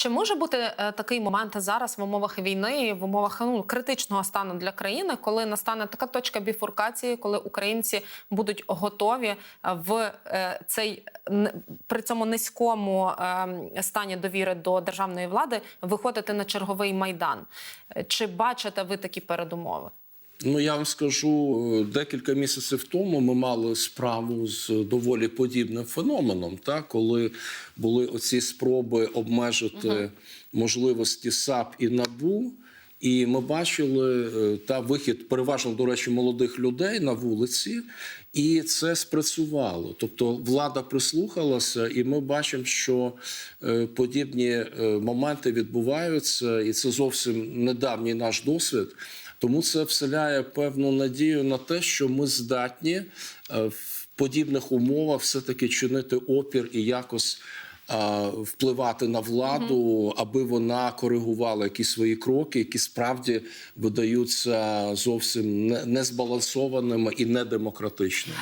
Чи може бути е, такий момент зараз в умовах війни, в умовах ну, критичного стану для країни, коли настане така точка біфуркації, коли українці будуть готові е, в е, цей при цьому низькому е, стані довіри до державної влади виходити на черговий майдан? Чи бачите ви такі передумови? Ну, я вам скажу, е, декілька місяців тому ми мали справу з доволі подібним феноменом, так, коли були оці спроби обмежити можливості САП і НАБУ. І ми бачили е, та вихід переважно, до речі, молодих людей на вулиці, і це спрацювало. Тобто влада прислухалася, і ми бачимо, що е, подібні моменти відбуваються, і це зовсім недавній наш досвід. Тому це вселяє певну надію на те, що ми здатні е, в подібних умовах все-таки чинити опір і якось впливати на владу, аби вона коригувала якісь свої кроки, які справді видаються зовсім не- незбалансованими і недемократичними.